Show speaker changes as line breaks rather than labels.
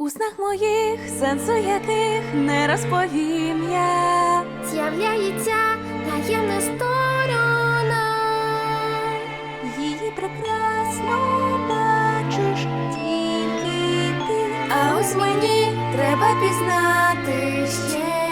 У снах моїх, сенсу яких не розповім я.
З'являється таємна сторона.
Її прекрасно бачиш тільки ти.
А ось мені треба пізнати ще